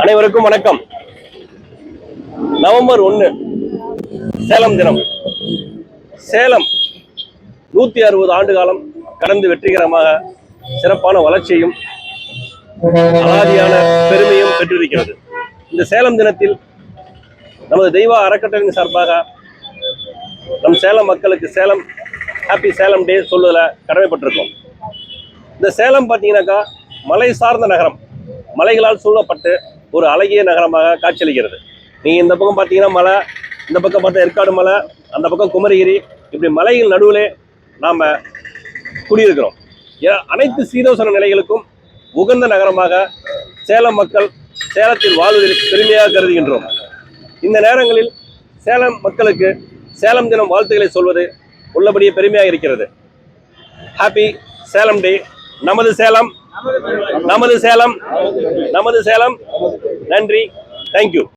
அனைவருக்கும் வணக்கம். நவம்பர் ஒன்று சேலம் தினம். சேலம் நூத்தி அறுபது ஆண்டு காலம் கடந்து வெற்றிகரமாக சிறப்பான வளர்ச்சியும் அலாதியான பெருமையும் பெற்றிருக்கிறது. இந்த சேலம் தினத்தில் நமது தெய்வ அறக்கட்டளையின் சார்பாக நம் சேலம் மக்களுக்கு சேலம் ஹாப்பி சேலம் டே சொல்வதில் கடமைப்பட்டிருக்கோம். இந்த சேலம் பார்த்தீங்கன்னாக்கா மலை சார்ந்த நகரம். மலைகளால் சூழப்பட்டு ஒரு அழகிய நகரமாக காட்சியளிக்கிறது. நீங்கள் இந்த பக்கம் பார்த்தீங்கன்னா மலை இந்த பக்கம் பார்த்தா ஏற்காடு மலை அந்த பக்கம் குமரகிரி இப்படி மலையின் நடுவிலே நாம் குடியிருக்கிறோம். ஏ- அனைத்து சீதோசன நிலைகளுக்கும் உகந்த நகரமாக சேலம் மக்கள் சேலத்தில் வாழ்வதில் பெருமையாக கருதுகின்றோம். இந்த நேரங்களில் சேலம் மக்களுக்கு சேலம் தினம் வாழ்த்துக்களை சொல்வது உள்ளபடியே பெருமையாக இருக்கிறது. ஹாப்பி சேலம் டே நமது சேலம் நமது சேலம் நமது சேலம். நன்றி. தேங்க்யூ